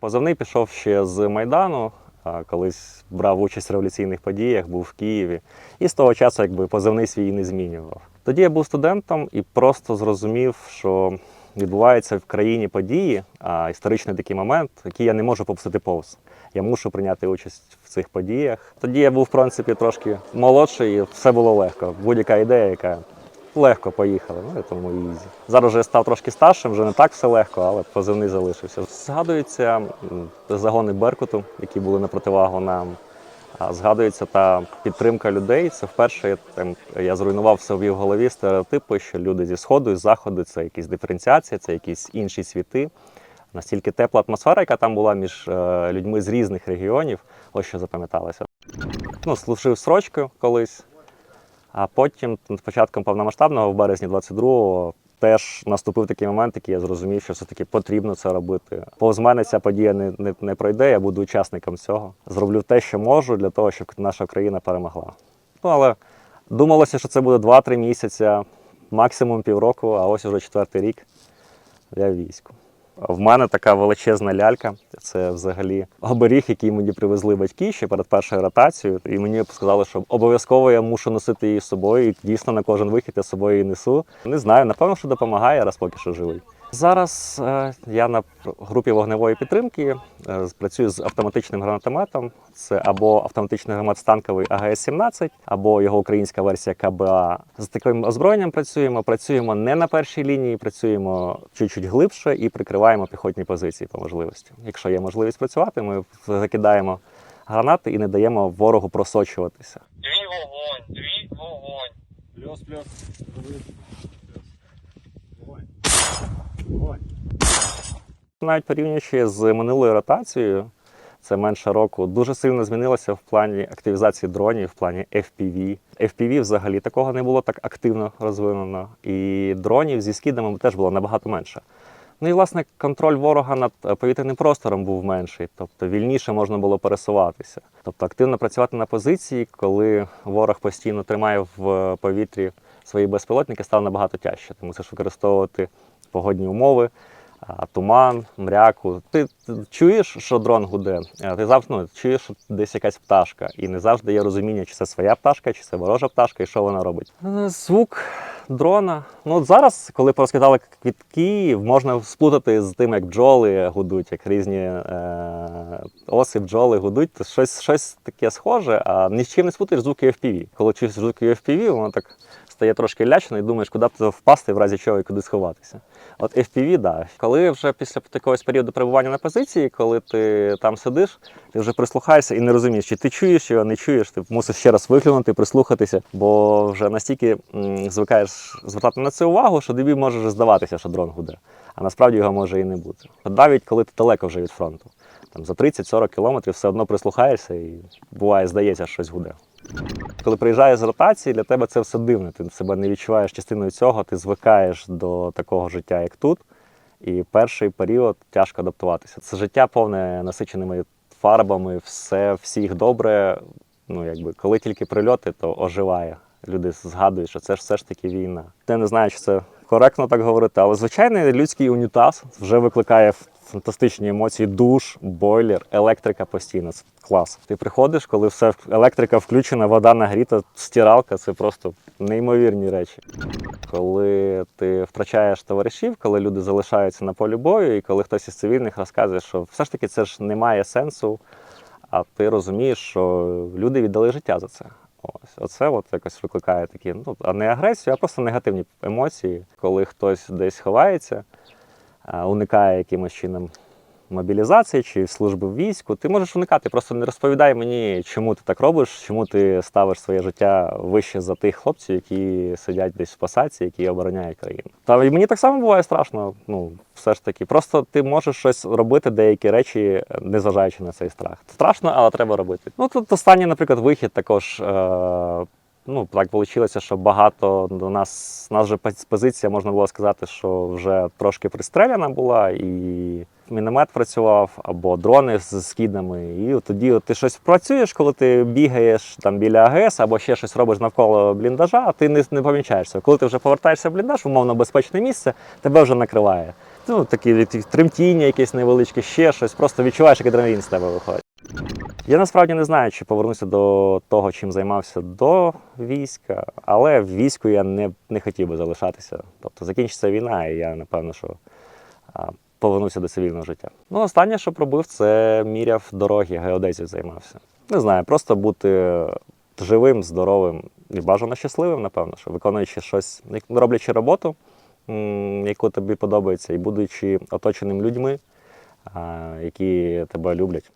Позивний пішов ще з Майдану. Колись брав участь в революційних подіях, був в Києві. І з того часу якби позивний свій не змінював. Тоді я був студентом і просто зрозумів, що відбуваються в країні події, а історичний такий момент, який я не можу попустити повз. Я мушу прийняти участь в цих подіях. Тоді я був, в принципі, трошки молодший, і все було легко. Будь-яка ідея, яка легко поїхали. Ну тому ізі. Зараз вже став трошки старшим, вже не так все легко, але позивний залишився. Згадуються загони Беркуту, які були на противагу нам. А згадується та підтримка людей. Це вперше я, там, я зруйнував собі в голові стереотипи, що люди зі сходу і заходу це якісь диференціація, це якісь інші світи. Настільки тепла атмосфера, яка там була між е, людьми з різних регіонів, ось що запам'яталося. Ну, служив срочкою колись, а потім, з початком повномасштабного, в березні 22-го, теж наступив такий момент, який я зрозумів, що все-таки потрібно це робити. Повз мене ця подія не, не, не пройде, я буду учасником цього. Зроблю те, що можу, для того, щоб наша країна перемогла. Ну, але думалося, що це буде 2-3 місяці, максимум півроку, а ось уже четвертий рік я в війську. В мене така величезна лялька. Це взагалі оберіг, який мені привезли батьки ще перед першою ротацією. І мені сказали, що обов'язково я мушу носити її з собою. І дійсно на кожен вихід я з собою її несу. Не знаю, напевно, що допомагає, раз поки що живий. Зараз е, я на групі вогневої підтримки е, працюю з автоматичним гранатометом. Це або автоматичний гранат станковий АГС-17, або його українська версія КБА. З таким озброєнням працюємо. Працюємо не на першій лінії, працюємо чуть-чуть глибше і прикриваємо піхотні позиції по можливості. Якщо є можливість працювати, ми закидаємо гранати і не даємо ворогу просочуватися. Твій вогонь, твій вогонь. Плюс, плюс. Вогонь. Вогонь. Навіть порівнюючи з минулою ротацією, це менше року, дуже сильно змінилося в плані активізації дронів, в плані FPV. FPV взагалі такого не було так активно розвинено. І дронів зі скидами теж було набагато менше. Ну і власне контроль ворога над е, повітряним простором був менший, тобто вільніше можна було пересуватися. Тобто активно працювати на позиції, коли ворог постійно тримає в повітрі свої безпілотники, стало набагато тяжче. Ти мусиш використовувати погодні умови, туман, мряку. Ти чуєш, що дрон гуде, ти завжди ну, чуєш, що десь якась пташка, і не завжди є розуміння, чи це своя пташка, чи це ворожа пташка, і що вона робить. Е, Звук дрона. Ну от зараз, коли порозкидали квітки, можна сплутати з тим, як бджоли гудуть, як різні е- оси бджоли гудуть. То щось, щось таке схоже, а ні з чим не сплутаєш звуки FPV. Коли чуєш звуки FPV, воно так стає трошки лячно і думаєш, куди б туди впасти, в разі чого і куди сховатися. От FPV, да. Коли вже після якогось періоду перебування на позиції, коли ти там сидиш, ти вже прислухаєшся і не розумієш, чи ти чуєш його, не чуєш, ти мусиш ще раз виглянути, прислухатися, бо вже настільки звикаєш звертати на це увагу, що тобі може вже здаватися, що дрон гуде. А насправді його може і не бути. Навіть коли ти далеко вже від фронту, там за 30-40 кілометрів все одно прислухаєшся і буває, здається, що щось гуде. Коли приїжджаєш з ротації, для тебе це все дивно. Ти себе не відчуваєш частиною цього, ти звикаєш до такого життя, як тут. І перший період тяжко адаптуватися. Це життя повне насиченими фарбами, все, всіх добре. Ну, якби, коли тільки прильоти, то оживає. Люди згадують, що це ж все ж таки війна. Я не знаю, чи це коректно так говорити, але звичайний людський унітаз вже викликає фантастичні емоції: душ, бойлер, електрика постійно. Це клас. Ти приходиш, коли все електрика включена, вода нагріта, стиралка це просто неймовірні речі. Коли ти втрачаєш товаришів, коли люди залишаються на полі бою, і коли хтось із цивільних розказує, що все ж таки це ж не має сенсу, а ти розумієш, що люди віддали життя за це. Ось оце от якось викликає такі, ну а не агресію, а просто негативні емоції, коли хтось десь ховається, уникає якимось чином мобілізації чи служби в війську. Ти можеш уникати, просто не розповідай мені, чому ти так робиш, чому ти ставиш своє життя вище за тих хлопців, які сидять десь в посадці, які обороняють країну. Та і мені так само буває страшно. Ну, все ж таки, просто ти можеш щось робити, деякі речі, незважаючи на цей страх. Страшно, але треба робити. Ну тут останній, наприклад, вихід також. Е- Ну, так вийшло, що багато до нас, нас вже позиція, можна було сказати, що вже трошки пристреляна була, і міномет працював, або дрони з скидами. І тоді ти щось працюєш, коли ти бігаєш там біля АГС, або ще щось робиш навколо бліндажа, а ти не, не помічаєшся. Коли ти вже повертаєшся в бліндаж, умовно безпечне місце, тебе вже накриває. ну, такі, такі тремтіння, якесь невеличке, ще щось. Просто відчуваєш, як адреналін з тебе виходить. Я насправді не знаю, чи повернуся до того, чим займався до війська, але в війську я не, не хотів би залишатися. Тобто закінчиться війна, і я напевно, що повернуся до цивільного життя. Ну, останнє, що пробив, це міряв дороги, геодезів займався. Не знаю, просто бути живим, здоровим і бажано щасливим, напевно, що виконуючи щось, роблячи роботу, яку тобі подобається, і будучи оточеним людьми, які тебе люблять.